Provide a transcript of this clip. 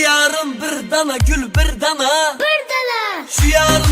yarım bir dana gül bir dana Bir dana. Şu yarımın